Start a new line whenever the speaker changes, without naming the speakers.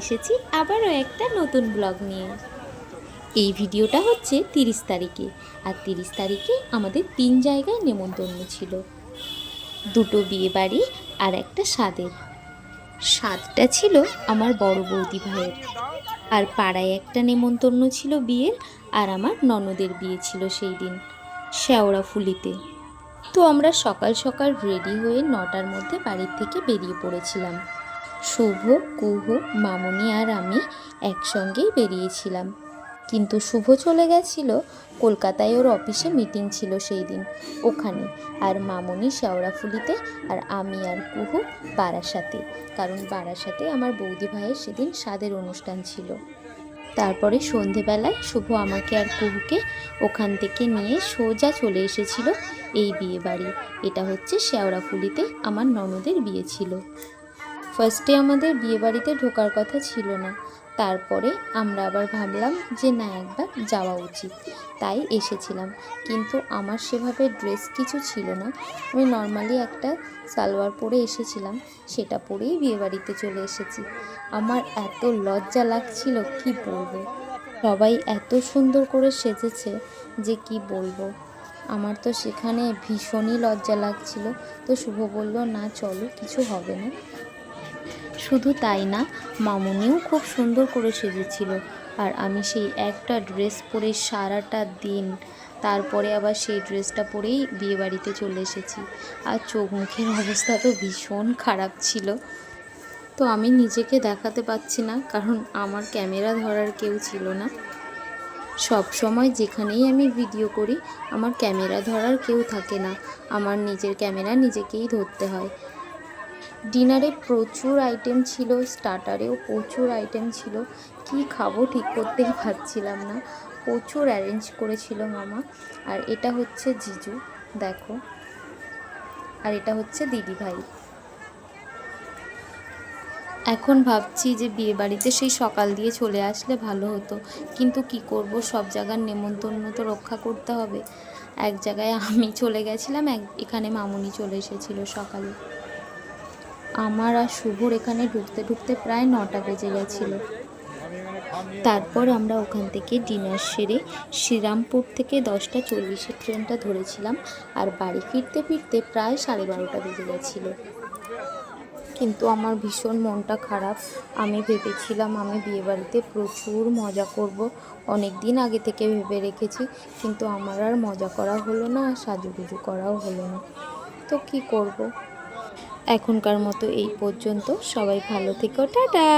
এসেছি আবারও একটা নতুন ব্লগ নিয়ে। এই ভিডিওটা হচ্ছে তিরিশ তারিখে, আর তিরিশ তারিখে আমাদের তিন জায়গায় নেমন্তন্ন ছিল। দুটো বিয়ে বাড়ি আর একটা স্বাদের। স্বাদটা ছিল আমার বড় বৌদি ভাইয়ের। আর পাড়ায় একটা নেমন্তন্ন ছিল বিয়ের, আর আমার ননদের বিয়ে ছিল সেই দিন, শেওড়া ফুলিতে। তো আমরা সকাল সকাল রেডি হয়ে নটার মধ্যে বাড়ির থেকে বেরিয়ে পড়েছিলাম। শুভ, কুহ, মামনি আর আমি একসঙ্গেই বেরিয়েছিলাম। কিন্তু শুভ চলে গেছিল কলকাতায়, ওর অফিসে মিটিং ছিল সেই দিন, ওখানে। আর মামনি শেওড়াফুলিতে আর আমি আর কুহু বারাসাতে, কারণ বারাসাতে আমার বৌদি ভাইয়ের সেদিন স্বাদের অনুষ্ঠান ছিল। তারপরে সন্ধেবেলায় শুভ আমাকে আর কুহুকে ওখান থেকে নিয়ে সোজা চলে এসেছিল এই বিয়ে বাড়ি এটা হচ্ছে শেওড়াফুলিতে আমার ননদের বিয়ে ছিল। ফার্স্টে আমাদের বিয়েবাড়িতে ঢোকার কথা ছিল না। তারপরে আমরা আবার ভাবলাম যে না, একবার যাওয়া উচিত। তাই এসেছিলাম। কিন্তু আমার সেভাবে ড্রেস কিছু ছিল না। আমি নর্মালি একটা সালোয়ার পরে এসেছিলাম। সেটা পরেই বিয়েবাড়িতে চলে এসেছি। আমার এত লজ্জা লাগছিল, কি বলব? সবাই এত সুন্দর করে সেজেছে যে কি বলব? আমার তো সেখানে ভীষণই লজ্জা লাগছিল। তো শুভ বলল, না, চলো, কিছু হবে না। শুধু তাই না, মামুনিও খুব সুন্দর করে সেজেছিল। আর আমি সেই একটা ড্রেস পরে সারাটা দিন, তারপরে আবার সেই ড্রেসটা পরেই বিয়েবাড়িতে চলে এসেছি। আর চোখ মুখের অবস্থা তো ভীষণ খারাপ ছিল। তো আমি নিজেকে দেখাতে পাচ্ছি না, কারণ আমার ক্যামেরা ধরার কেউ ছিল না। সব সময় যেখানেই আমি ভিডিও করি, আমার ক্যামেরা ধরার কেউ থাকে না। আমার নিজের ক্যামেরা নিজেকেই ধরতে হয়। ডিনারে প্রচুর আইটেম ছিল স্টার্টারেও প্রচুর আইটেম ছিল। কি খাব ঠিক করতেই পারছিলাম না। প্রচুর অ্যারেঞ্জ করেছিল মামা। আর এটা হচ্ছে জিজু, দেখো। আর এটা হচ্ছে দিদি ভাই এখন ভাবছি যে বিয়ে বাড়িতে সেই সকাল দিয়ে চলে আসলে ভালো হতো। কিন্তু কি করব, সব জায়গার নেমন্তন্ন তো রক্ষা করতে হবে। এক জায়গায় আমি চলে গেছিলাম, এক এখানে মামুনি চলে এসেছিল সকালে। আমার আর শুভর এখানে ঢুকতে ঢুকতে প্রায় নটা বেজে গেছিল। তারপর আমরা ওখান থেকে ডিনার সেরে শ্রীরামপুর থেকে দশটা চল্লিশের ট্রেনটা ধরেছিলাম আর বাড়ি ফিরতে ফিরতে প্রায় সাড়ে বারোটা বেজে গেছিল। কিন্তু আমার ভীষণ মনটা খারাপ। আমি ভেবেছিলাম আমি বিয়েবাড়িতে প্রচুর মজা করব। অনেক দিন আগে থেকে ভেবে রেখেছি, কিন্তু আমার আর মজা করা হলো না আর সাজুগুজু করাও হলো না। তো কি করব? এখনকার মতো এই পর্যন্ত সবাই ভালো থেকো টাটা!